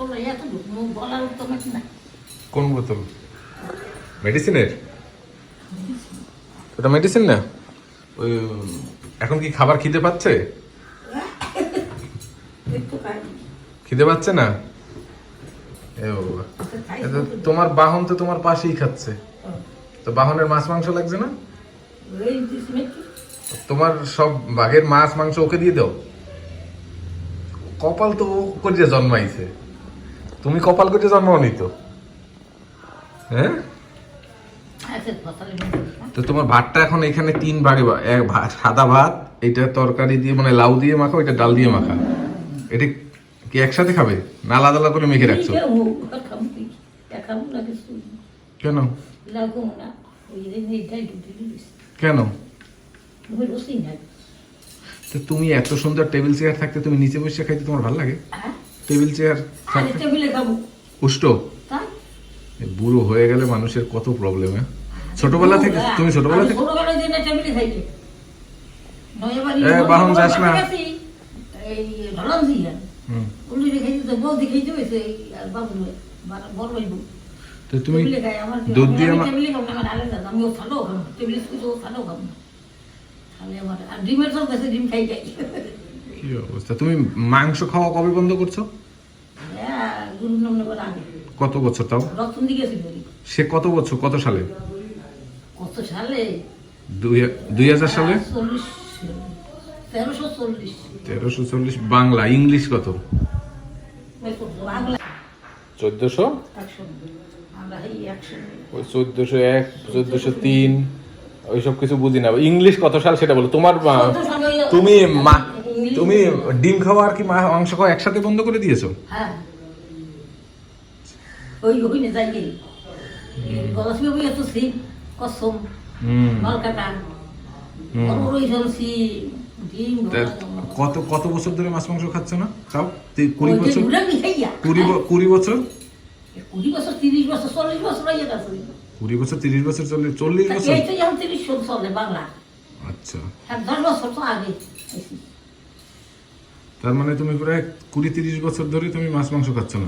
চলে এত মুখ উত্তর না। কোন বোতল? মেডিসিনের? ওটা মেডিসিন না? ওই এখন কি খাবার খিদে পাচ্ছে? খিদে পাচ্ছে না? তোমার বাহন তো তোমার পাশেই খাচ্ছে। তো বাহনের মাছ মাংস লাগছে না? তোমার সব বাঘের মাছ মাংস ওকে দিয়ে দাও। কপাল তো ও করে জন্মাইছে। তুমি কপাল করে জন্মাওনি তো। হ্যাঁ? আচ্ছা তো তোমার ভাতটা এখন এখানে তিন ভাগে এক ভাত সাদা ভাত এটা তরকারি দিয়ে মানে লাউ দিয়ে মাখো এটা ডাল দিয়ে মাখা। এটা কি একসাথে খাবে? না আলাদা আলাদা করে মেখে রাখছো? কেন? কেন? তো তুমি এত সুন্দর টেবিল চেয়ার থাকতে তুমি নিচে বসে খাইতে তোমার ভালো লাগে? হ্যাঁ? টেবিল চেয়ার তাই বুড়ো হয়ে গেলে মানুষের কত প্রবলেম হ্যাঁ ছোটবেলা থেকে তুমি ছোটবেলা থেকে এ, বাহন যাস না। তো তুমি দুধ দিয়ে আমার আর ডিমের সব কাছে ডিম খাই যাই কি অবস্থা? তুমি মাংস খাওয়া কবে বন্ধ করছ? কত বছর তাও? সে কত বছর? কত সালে? কত সালে দুই হাজার সালে? তেরোশো চল্লিশ বাংলা ইংলিশ কত? চোদ্দশো? ওই চোদ্দশো এক চোদ্দশো তিন ওইসব কিছু বুঝি না। ইংলিশ কত সাল সেটা বলো। তোমার তুমি মা- তুমি ডিম খাওয়া আর কি মাংস খাওয়া একসাথে বন্ধ করে দিয়েছ? হ্যাঁ। ওই ওই না যাই গেলি গলাসি বই এত সিম কসম তা কত কত বছর ধরে মাছ মাংস খাচ্ছ না? তি- কুড়ি বছর? কুড়ি কুড়ি বছর? কুড়ি বছর তিরিশ বছর চল্লিশ বছর হয়ে গেছে কুড়ি বছর তিরিশ বছর চল্লিশ চল্লিশ বছর? তো আচ্ছা। দশ বছর তো আগে। তার মানে তুমি প্রায় কুড়ি তিরিশ বছর ধরে তুমি মাছ মাংস খাচ্ছ না?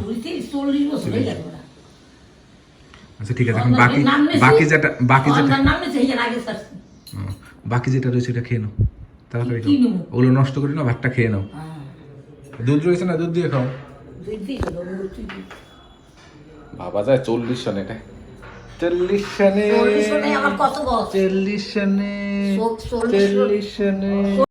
চল্লিশ বছর হয়ে গেল আচ্ছা ঠিক আছে এখন বাকি বাকি যেটা বাকি যেটা বাকি যেটা রয়েছে এটা খেয়ে নাও। তাড়াতাড়ি? ওগুলো নষ্ট করি না ভাতটা খেয়ে নাও। হ্যাঁ, দুধ রয়েছে না? দুধ দিয়ে খাও। বাবা যায় চল্লিশ সনে এটা সনে চল্লিশ সনে। চল্লিশ সনে